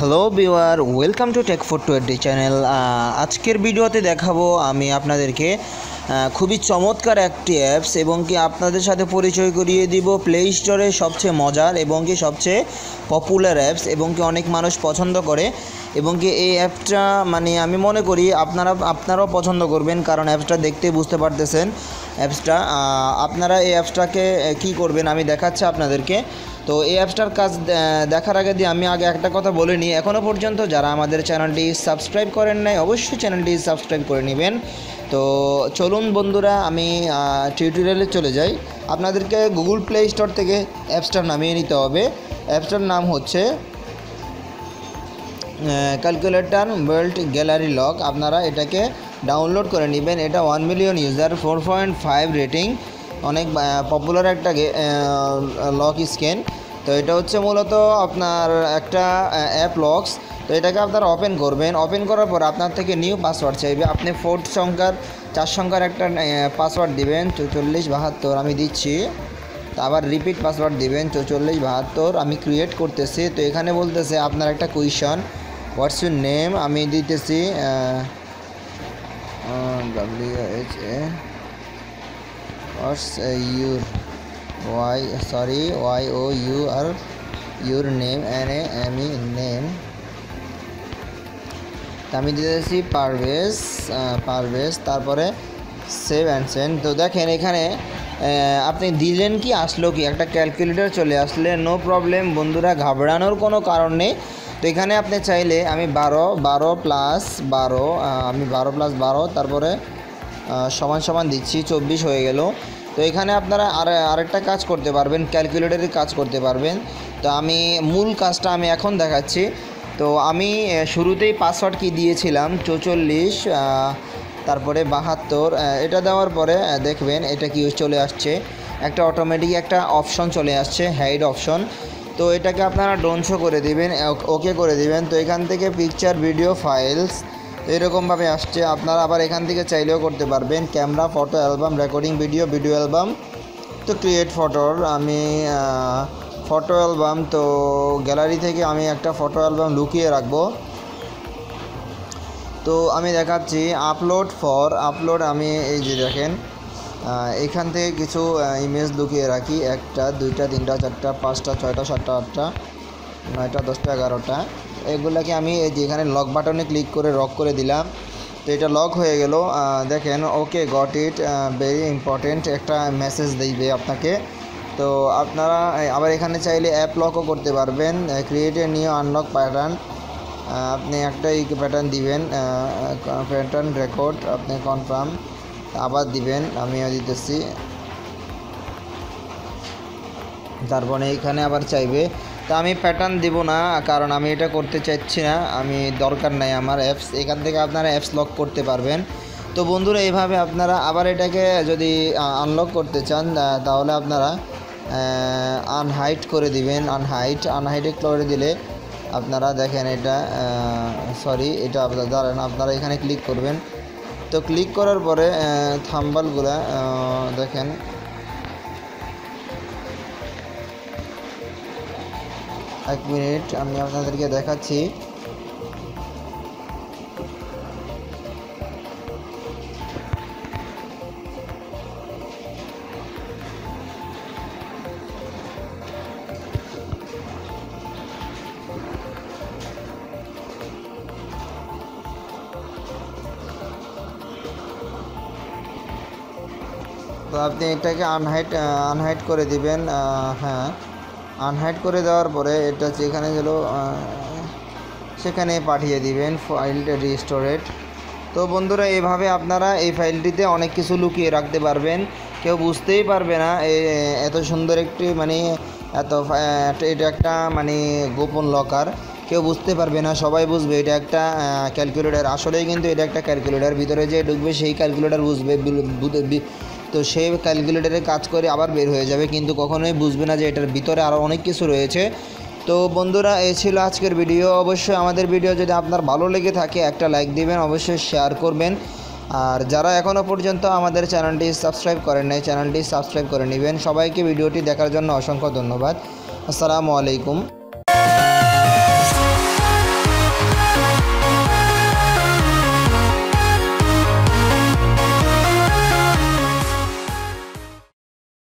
Hello beware welcome to tech four twenty channel. আজকের ভিডিওতে দেখাবো আমি আপনাদেরকে খুবই চমৎকার একটি অ্যাপস এবং কি আপনাদের সাথে পরিচয় করিয়ে দিব প্লে স্টোরে সবচেয়ে মজার এবং কি সবচেয়ে পপুলার অ্যাপস এবং কি অনেক মানুষ পছন্দ করে। এবং কি এই অ্যাপটা মানে আমি মনে করি আপনারা, আপনারাও পছন্দ করবেন কারণ অ্যাপসটা দেখতে বুঝতে পারতেছেন অ্যাপসটা। আপনারা এই অ্যাপসটাকে কী করবেন আমি দেখাচ্ছি আপনাদেরকে। তো এই অ্যাপসটার কাজ দেখার আগে দিয়ে আমি আগে একটা কথা বলে নিই। এখনও পর্যন্ত যারা আমাদের চ্যানেলটি সাবস্ক্রাইব করেন নাই, অবশ্যই চ্যানেলটি সাবস্ক্রাইব করে নেবেন। তো চলুন বন্ধুরা, আমি টিউটোরিয়ালে চলে যাই। আপনাদেরকে গুগল প্লে স্টোর থেকে অ্যাপসটা নামিয়ে নিতে হবে। অ্যাপসটার নাম হচ্ছে ক্যালকুলেটর বেল্ট গ্যালারি লক আপনারা এটাকে ডাউনলোড করে নেবেন। এটা one million user four point five rating অনেক পপুলার একটা লক স্ক্যান তো এটা হচ্ছে মূলত আপনার একটা অ্যাপ লক্স তো এটাকে আপনারা ওপেন করবেন। ওপেন করার পর আপনার থেকে নিউ পাসওয়ার্ড চাইবে। আপনি ফোর্থ সংখ্যার, চার সংখ্যার একটা পাসওয়ার্ড দিবেন। চৌচল্লিশ বাহাত্তর আমি দিচ্ছি। তো আবার রিপিট পাসওয়ার্ড দিবেন। চৌচল্লিশ বাহাত্তর আমি ক্রিয়েট করতেছি। তো এখানে বলতেছে আপনার একটা কুইশন হোয়াটস ইউর নেম আমি দিতেছি W H A what's your Y O U R your name N A M E name তা আমি দিতেছি পারভেজ পারভেজ তারপরে সেভ অ্যান্ড সেন্ড তো দেখেন এখানে আপনি দিলেন কি, আসলো কি? একটা ক্যালকুলেটর চলে আসলে নো প্রবলেম বন্ধুরা, ঘাবড়ানোর কোনো কারণ নেই। তো এখানে আপনি চাইলে আমি বারো বারো প্লাস বারো আমি বারো প্লাস বারো, তারপরে সমান সমান দিচ্ছি, চব্বিশ হয়ে গেল। তো এখানে আপনারা আর, আরেকটা কাজ করতে পারবেন ক্যালকুলেটরের কাজ করতে পারবেন। তো আমি মূল কাজটা আমি এখন দেখাচ্ছি। তো আমি শুরুতেই পাসওয়ার্ড কি দিয়েছিলাম, চৌচল্লিশ তারপরে বাহাত্তর এটা দেওয়ার পরে দেখবেন এটা কি চলে আসছে। একটা অটোমেটিক একটা অপশন চলে আসছে হাইড অপশন তো এটাকে আপনারা ডোনশো করে দিবেন ওকে করে দিবেন। তো এখান থেকে পিকচার ভিডিও ফাইলস এরকমভাবে আসছে, আপনারা আবার এখান থেকে চাইলেও করতে পারবেন। Camera photo album recording video video album তো ক্রিয়েট ফটোর আমি ফটো অ্যালবাম তো গ্যালারি থেকে আমি একটা ফটো অ্যালবাম লুকিয়ে রাখব। তো আমি দেখাচ্ছি আপলোড ফর আপলোড আমি এই যে দেখেন এখান থেকে কিছু ইমেজ লুকিয়ে রাখি। একটা, দুইটা, তিনটা, চারটা, পাঁচটা, ছয়টা, সাতটা, আটটা। নয়টা, দশটা, এগারোটা। এগুলোকে আমি এই যে এখানে লক বাটনে ক্লিক করে লক করে দিলাম। তো এটা লক হয়ে গেল। দেখেন okay got it very important একটা মেসেজ দিবে আপনাকে। তো আপনারা আবার এখানে চাইলে অ্যাপ লকও করতে পারবেন। Create a new unlock pattern আপনি একটা এই প্যাটার্ন দিবেন। প্যাটার্ন রেকর্ড আপনি কনফার্ম আবার দিবেন। আমিও দিতেছি। তারপরে এখানে আবার চাইবে তা আমি প্যাটার্ন দিব না, কারণ আমি এটা করতে চাইছি না। আমি দরকার নাই আমার অ্যাপস এখান থেকে আপনারা অ্যাপস লক করতে পারবেন। তো বন্ধুরা, এইভাবে আপনারা আবার এটাকে যদি আনলক করতে চান তাহলে আপনারা আনহাইট করে দিবেন। আনহাইট আনহাইটে করে দিলে আপনারা দেখেন এটা সরি এটা আপনার, দাঁড়ান, আপনারা এখানে ক্লিক করবেন। তো ক্লিক করার পরে থাম্বালগুলো দেখেন এক মিনিট আমি আপনাদেরকে দেখাচ্ছি। তো আপনি এটাকে আনহাইট আনহাইট করে দিবেন হ্যাঁ। আনহাইড করে দেওয়ার পরে এটা যেখানে গেল সেখানে পাঠিয়ে দিবেন ফাইলটা রিস্টোরেট তো বন্ধুরা এইভাবে আপনারা এই ফাইলটিতে অনেক কিছু লুকিয়ে রাখতে পারবেন। কেউ বুঝতেই পারবে না এত সুন্দর একটি মানে এত এটা একটা মানে গোপন লকার কেউ বুঝতে পারবে না, সবাই বুঝবে এটা একটা ক্যালকুলেটার আসলেই কিন্তু এটা একটা ক্যালকুলেটর ভিতরে যে ঢুকবে সেই ক্যালকুলেটার বুঝবে তো সেই ক্যালকুলেটরে কাজ করে আবার বের হয়ে যাবে, কিন্তু কখনোই বুঝবে না যে এটার ভিতরে আরও অনেক কিছু রয়েছে। তো বন্ধুরা এই ছিল আজকের ভিডিও। অবশ্যই আমাদের ভিডিও যদি আপনার ভালো লেগে থাকে, একটা লাইক দিবেন, অবশ্যই শেয়ার করবেন। আর যারা এখনও পর্যন্ত আমাদের চ্যানেলটি সাবস্ক্রাইব করেন নাই, চ্যানেলটি সাবস্ক্রাইব করে নেবেন। সবাইকে ভিডিওটি দেখার জন্য অসংখ্য ধন্যবাদ। আসসালামু আলাইকুম।